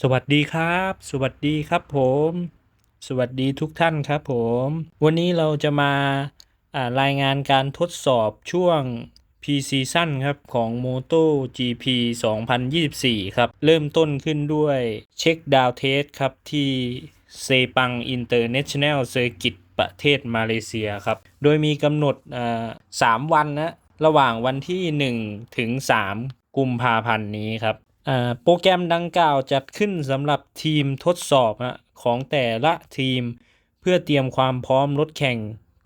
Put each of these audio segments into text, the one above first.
สวัสดีครับ สวัสดีครับผม สวัสดีทุกท่านครับผม วันนี้เราจะมาารายงานการทดสอบช่วง P-Season ครับของ Moto GP 2024 ครับ เริ่มต้นขึ้นด้วยเช็คดาวเทสครับที่เซปังอินเตอร์เนชั่นแนลเซอร์กิตประเทศมาเลเซียครับ โดยมีกำหนดอ่าสามวันนะ ระหว่างวันที่ 1 ถึง 3 กุมภาพันธ์นี้ครับ โปรแกรมดังกล่าวจัดขึ้นสำหรับทีมทดสอบของแต่ละทีม เพื่อเตรียมความพร้อมรถแข่ง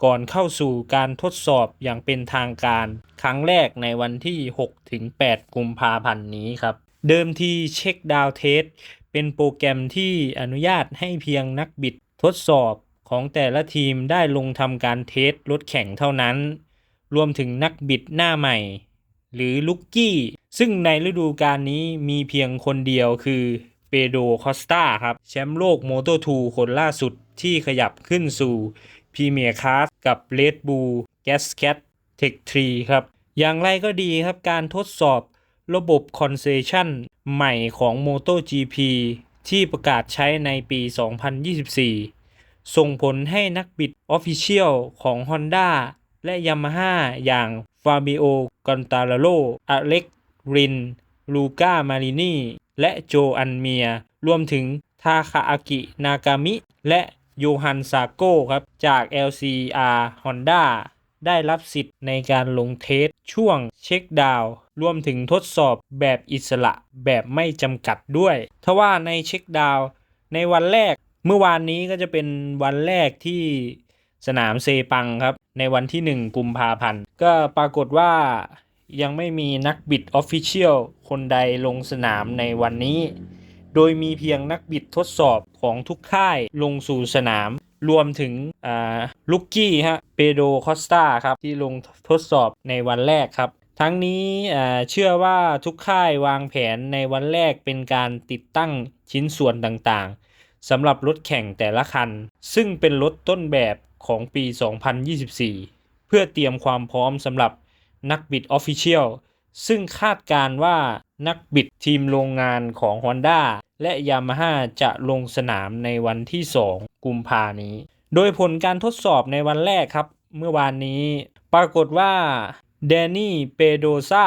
ก่อนเข้าสู่การทดสอบอย่างเป็นทางการ ครั้งแรกในวันที่6ถึง8กุมภาพันธ์นี้ครับ เดิมทีเช็คดาวเทสเป็นโปรแกรมที่อนุญาตให้เพียงนักบิดทดสอบของแต่ละทีมได้ลงทำการเทสรถแข่งเท่านั้น รวมถึงนักบิดหน้าใหม่ หรือลุกกี้ ซึ่งในฤดูกาลนี้มีเพียงคนเดียวคือเปโดคอสตาครับ แชมป์โลก m o t o 2คนล่าสุดที่ขยับขึ้นสู่พรีเมียร์ค s สกับ Red Bull Gascat Tech 3ครับ อย่างไรก็ดีครับการทดสอบระบบ Concession ใหม่ของ MotoGP ที่ประกาศใช้ในปี 2024 ส่งผลให้นักบิด Official ของ Honda และ Yamaha อย่าง ฟาบิโอกอนตาลาโลอเล็ก ริน ลูก้า มารินี และโจอันเมีย รวมถึงทาคาอากิ นากามิ และโยฮันซาโก้ครับ จาก LCR Honda ได้รับสิทธิ์ในการลงเทสช่วงเช็คดาวน์รวมถึงทดสอบแบบอิสระแบบไม่จำกัดด้วยทว่าในเช็คดาวน์ในวันแรก เมื่อวานนี้ก็จะเป็นวันแรกที่สนามเซปังครับ ในวันที่ 1 กุมภาพันธ์ ก็ปรากฏว่ายังไม่มีนักบิดออฟฟิเชียลคนใดลงสนามในวันนี้ โดยมีเพียงนักบิดทดสอบของทุกค่ายลงสู่สนาม รวมถึงลุกกี้ฮะเปโดคอสตาครับที่ลงทดสอบในวันแรกครับ ทั้งนี้เชื่อว่าทุกค่ายวางแผนในวันแรกเป็นการติดตั้งชิ้นส่วนต่างๆ สำหรับรถแข่งแต่ละคัน ซึ่งเป็นรถต้นแบบของปี 2024 เพื่อเตรียมความพร้อมสำหรับนักบิดออฟฟิเชียลซึ่งคาดการณ์ว่านักบิดทีมโรงงานของ Honda และ Yamaha จะลงสนามในวันที่ 2 กุมภานี้ โดยผลการทดสอบในวันแรกครับ เมื่อวานนี้ ปรากฏว่าแดนนี่ เปโดซา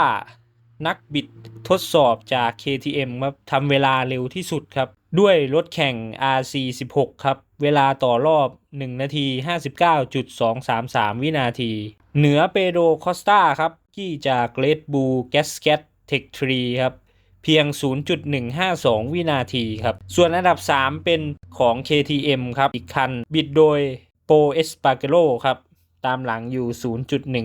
นักบิด ทดสอบจาก KTM ครับทำเวลาเร็วที่สุดครับ ด้วยรถแข่ง RC16 ครับ เวลาต่อรอบ 1 นาที 59.233 วินาที เหนือเปโดคอสตาครับที่จาก Red Bull Gascat Tech 3ครับเพียง 0.152 วินาทีครับ ส่วนอันดับ 3 เป็นของ KTM ครับ อีกคัน บิดโดยโปเอสปาเกโ o ครับ ตามหลังอยู่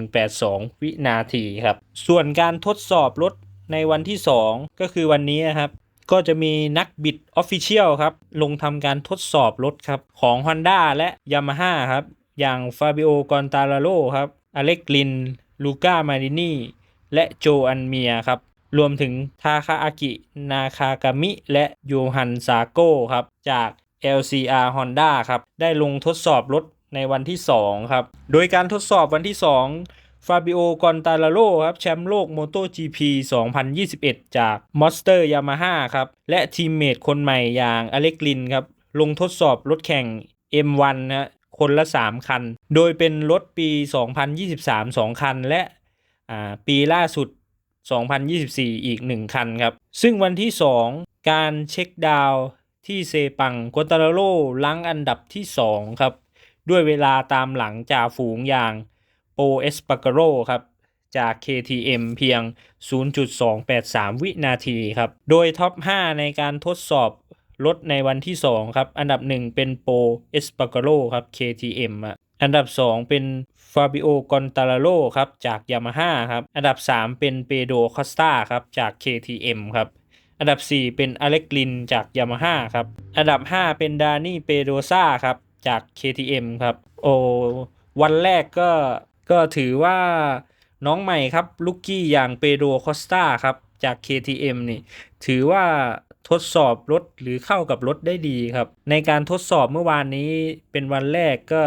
0.182 วินาทีครับ ส่วนการทดสอบรถ ในวันที่ 2 ก็คือวันนี้นะครับ ก็จะมีนักบิดออฟฟิเชียลครับ ลงทำการทดสอบรถครับ ของ Honda และ Yamaha ครับ อย่างฟาบิโอกอนตาลาโ o ครับอเล็กลิน ลูก้ามารินีและโจอันเมียครับ รวมถึงทาคาอากิ นาคากามิ และโยฮันซาโก้ครับ จาก LCR Honda ครับ ได้ลงทดสอบรถในวันที่ 2 ครับ โดยการทดสอบวันที่ 2 ฟาบิโอกอนตาลาโ o ครับแชมป์โลก MotoGP 2021 จาก Monster Yamaha ครับ และทีมเมทคนใหม่อย่างอเล็กลินครับ ลงทดสอบรถแข่ง M1 นะคนละ 3 คัน โดยเป็นรถปี 2023 2 คัน และปีล่าสุด 2024 อีก 1 คันครับ ซึ่งวันที่ 2 การเช็คดาวน์ที่เซปังกัวตาลาโ o ลังอันดับที่ 2 ครับ ด้วยเวลาตามหลังจ่าฝูงอย่าง โปเอสปาเกโรครับจาก KTM เพียง 0.283 วินาทีครับ โดยท็อป 5 ในการทดสอบรถในวันที่ 2 ครับ อันดับ 1 เป็นโปเอสปาเกโรครับ KTM อะอันดับ 2 เป็นฟาบิโอกอนตาลาโ o ครับจาก Yamaha ครับ อันดับ 3 เป็นเปโดคอสตาครับจาก KTM ครับ อันดับ 4 เป็นอเล็กลินจาก Yamaha ครับ อันดับ 5 เป็นดานี่เปโดซาครับจาก KTM ครับ โอวันแรกก็ ก็ถือว่าน้องใหม่ครับลุกกี้อย่างเปโดคอสตาครับจาก KTM นี่ถือว่าทดสอบรถหรือเข้ากับรถได้ดีครับ ในการทดสอบเมื่อวานนี้เป็นวันแรกก็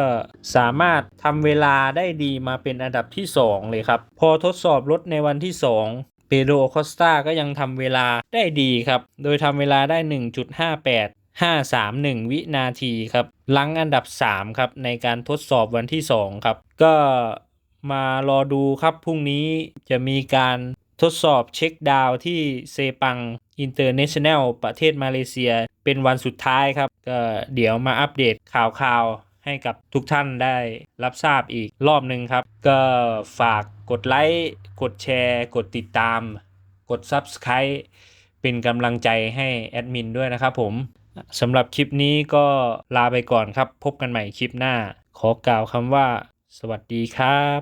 สามารถทำเวลาได้ดีมาเป็นอันดับที่ 2 เลยครับ พอทดสอบรถในวันที่ 2 เปโดรคอสตาก็ยังทำเวลาได้ดีครับ โดยทำเวลาได้ 1.58 531 วินาทีครับลังอันดับ 3 ครับ ในการทดสอบวันที่ 2 ครับ ก็ มารอดูครับพรุ่งนี้จะมีการทดสอบเช็คดาวที่เซปังอินเตอร์เนชั่นแนลประเทศมาเลเซียเป็นวันสุดท้ายครับ ก็เดี๋ยวมาอัปเดตข่าวๆให้กับทุกท่านได้รับทราบอีกรอบหนึ่งครับ ก็ฝากกดไลค์กดแชร์ กดติดตาม กด Subscribe เป็นกำลังใจให้แอดมินด้วยนะครับผมสำหรับคลิปนี้ก็ลาไปก่อนครับ พบกันใหม่คลิปหน้า ขอกล่าวคำว่า สวัสดีครับ